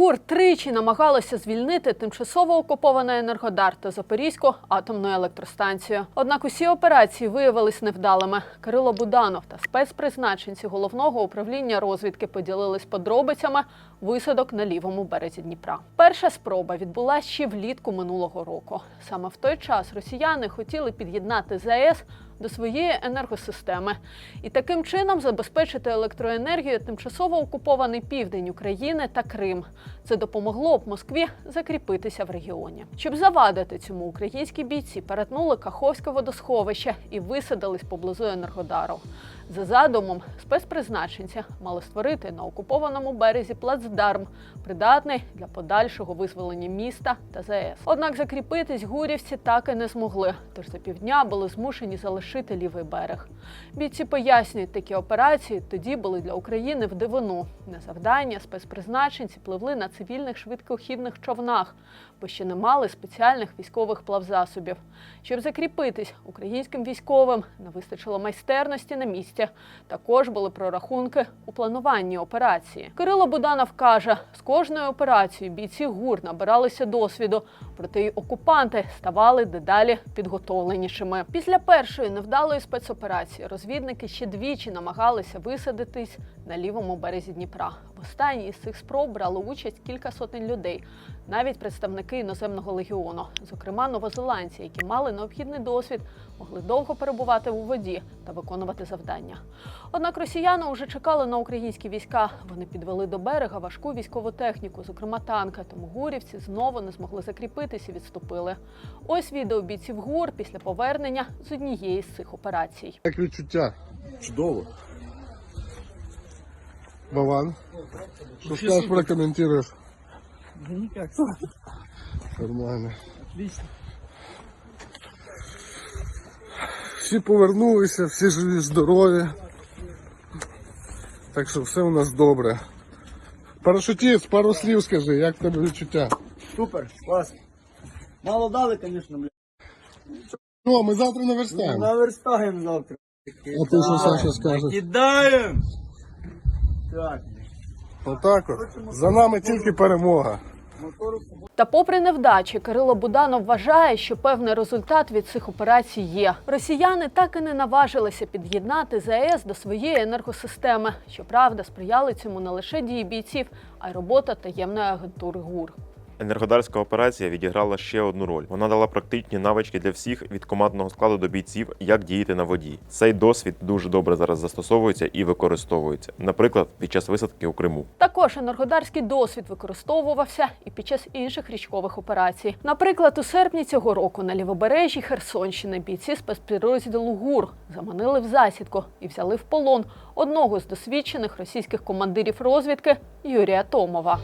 ГУР тричі намагалися звільнити тимчасово окупований Енергодар та Запорізьку атомну електростанцію. Однак усі операції виявились невдалими. Кирило Буданов та спецпризначенці головного управління розвідки поділились подробицями висадок на лівому березі Дніпра. Перша спроба відбулася ще влітку минулого року. Саме в той час росіяни хотіли під'єднати ЗАЕС до своєї енергосистеми і таким чином забезпечити електроенергію тимчасово окупований південь України та Крим. Це допомогло б Москві закріпитися в регіоні. Щоб завадити цьому, українські бійці перетнули Каховське водосховище і висадились поблизу Енергодару. За задумом, спецпризначенці мали створити на окупованому березі плацдарм, придатний для подальшого визволення міста та ЗАЕС. Однак закріпитись гурівці так і не змогли, тож за півдня були змушені залишити лівий берег. Бійці пояснюють, такі операції тоді були для України в дивину. На завдання спецпризначенці пливли на цивільних швидкохідних човнах, бо ще не мали спеціальних військових плавзасобів. Щоб закріпитись українським військовим, не вистачило майстерності на місці. Також були прорахунки у плануванні операції. Кирило Буданов каже, з кожною операцією бійці ГУР набиралися досвіду, проте й окупанти ставали дедалі підготовленішими. Після першої невдалої спецоперації розвідники ще двічі намагалися висадитись на лівому березі Дніпра. В останній із цих спроб брали участь кілька сотень людей, навіть представники іноземного легіону, зокрема новозеландці, які мали необхідний досвід, могли довго перебувати у воді та виконувати завдання. Однак росіяни вже чекали на українські війська. Вони підвели до берега важку військову техніку, зокрема танки. Тому гурівці знову не змогли закріпитися і відступили. Ось відео бійців ГУР після повернення з однієї з цих операцій. Як відчуття? Чудово. Вован. Що скажеш, прокоментуєш? Да никак. Нормально. Отлично. Всі повернулися, всі живі, здорові. Так що все у нас добре. Парашутіст, пару слів скажи, як тебе відчуття? Супер, класс. Мало дали, конечно, блядь. О, ми завтра Ну, наверстаємо. завтра. А ти що, Саша, скажеш? Кидаем! Так, Отак от. За нами тільки перемога. Та, попри невдачі, Кирило Буданов вважає, що певний результат від цих операцій є. Росіяни так і не наважилися під'єднати ЗАЕС до своєї енергосистеми. Щоправда, сприяли цьому не лише дії бійців, а й робота таємної агентури ГУР. Енергодарська операція відіграла ще одну роль. Вона дала практичні навички для всіх від командного складу до бійців, як діяти на воді. Цей досвід дуже добре зараз застосовується і використовується, наприклад, під час висадки у Криму. Також енергодарський досвід використовувався і під час інших річкових операцій. Наприклад, у серпні цього року на лівобережжі Херсонщини бійці спецпідрозділу ГУР заманили в засідку і взяли в полон одного з досвідчених російських командирів розвідки Юрія Томова.